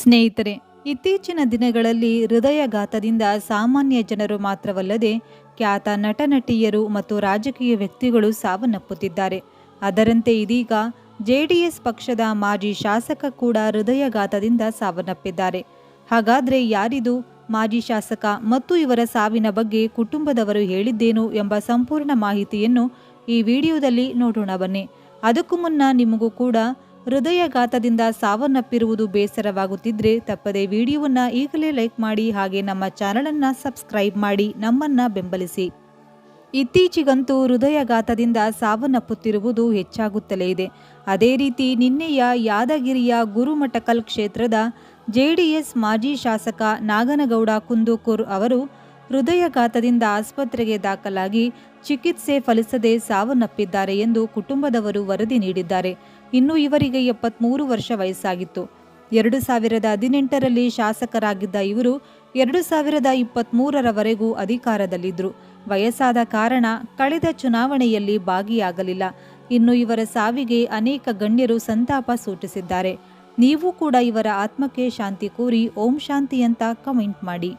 ಸ್ನೇಹಿತರೆ, ಇತ್ತೀಚಿನ ದಿನಗಳಲ್ಲಿ ಹೃದಯಘಾತದಿಂದ ಸಾಮಾನ್ಯ ಜನರು ಮಾತ್ರವಲ್ಲದೆ ಖ್ಯಾತ ನಟ ನಟಿಯರು ಮತ್ತು ರಾಜಕೀಯ ವ್ಯಕ್ತಿಗಳು ಸಾವನ್ನಪ್ಪುತ್ತಿದ್ದಾರೆ. ಅದರಂತೆ ಇದೀಗ ಜೆಡಿಎಸ್ ಪಕ್ಷದ ಮಾಜಿ ಶಾಸಕ ಕೂಡ ಹೃದಯಘಾತದಿಂದ ಸಾವನ್ನಪ್ಪಿದ್ದಾರೆ. ಹಾಗಾದ್ರೆ ಯಾರಿದು? ಮಾಜಿ ಶಾಸಕ ಮತ್ತು ಇವರ ಸಾವಿನ ಬಗ್ಗೆ ಕುಟುಂಬದವರು ಹೇಳಿದ್ದೇನು ಎಂಬ ಸಂಪೂರ್ಣ ಮಾಹಿತಿಯನ್ನು ಈ ವಿಡಿಯೋದಲ್ಲಿ ನೋಡೋಣ ಬನ್ನಿ. ಅದಕ್ಕೂ ಮುನ್ನ ನಿಮಗೂ ಕೂಡ ಹೃದಯಘಾತದಿಂದ ಸಾವನ್ನಪ್ಪಿರುವುದು ಬೇಸರವಾಗುತ್ತಿದ್ರೆ ತಪ್ಪದೆ ವಿಡಿಯೋವನ್ನು ಈಗಲೇ ಲೈಕ್ ಮಾಡಿ ಹಾಗೆ ನಮ್ಮ ಚಾನಲನ್ನು ಸಬ್ಸ್ಕ್ರೈಬ್ ಮಾಡಿ ನಮ್ಮನ್ನು ಬೆಂಬಲಿಸಿ. ಇತ್ತೀಚೆಗಂತೂ ಹೃದಯಘಾತದಿಂದ ಸಾವನ್ನಪ್ಪುತ್ತಿರುವುದು ಹೆಚ್ಚಾಗುತ್ತಲೇ ಇದೆ. ಅದೇ ರೀತಿ ನಿನ್ನೆಯ ಯಾದಗಿರಿಯ ಗುರುಮಠಕಲ್ ಕ್ಷೇತ್ರದ ಜೆಡಿಎಸ್ ಮಾಜಿ ಶಾಸಕ ನಾಗನಗೌಡ ಕುಂದೂಕೂರ್ ಅವರು ಹೃದಯಘಾತದಿಂದ ಆಸ್ಪತ್ರೆಗೆ ದಾಖಲಾಗಿ ಚಿಕಿತ್ಸೆ ಫಲಿಸದೆ ಸಾವನ್ನಪ್ಪಿದ್ದಾರೆ ಎಂದು ಕುಟುಂಬದವರು ವರದಿ ನೀಡಿದ್ದಾರೆ. ಇನ್ನು ಇವರಿಗೆ ಎಪ್ಪತ್ಮೂರು ವರ್ಷ ವಯಸ್ಸಾಗಿತ್ತು. ಎರಡು ಸಾವಿರದ ಹದಿನೆಂಟರಲ್ಲಿ ಶಾಸಕರಾಗಿದ್ದ ಇವರು ಎರಡು ಸಾವಿರದ ಇಪ್ಪತ್ತ್ಮೂರರವರೆಗೂ ಅಧಿಕಾರದಲ್ಲಿದ್ದರು. ವಯಸ್ಸಾದ ಕಾರಣ ಕಳೆದ ಚುನಾವಣೆಯಲ್ಲಿ ಭಾಗಿಯಾಗಲಿಲ್ಲ. ಇನ್ನು ಇವರ ಸಾವಿಗೆ ಅನೇಕ ಗಣ್ಯರು ಸಂತಾಪ ಸೂಚಿಸಿದ್ದಾರೆ. ನೀವು ಕೂಡ ಇವರ ಆತ್ಮಕ್ಕೆ ಶಾಂತಿ ಕೋರಿ ಓಂ ಶಾಂತಿ ಅಂತ ಕಮೆಂಟ್ ಮಾಡಿ.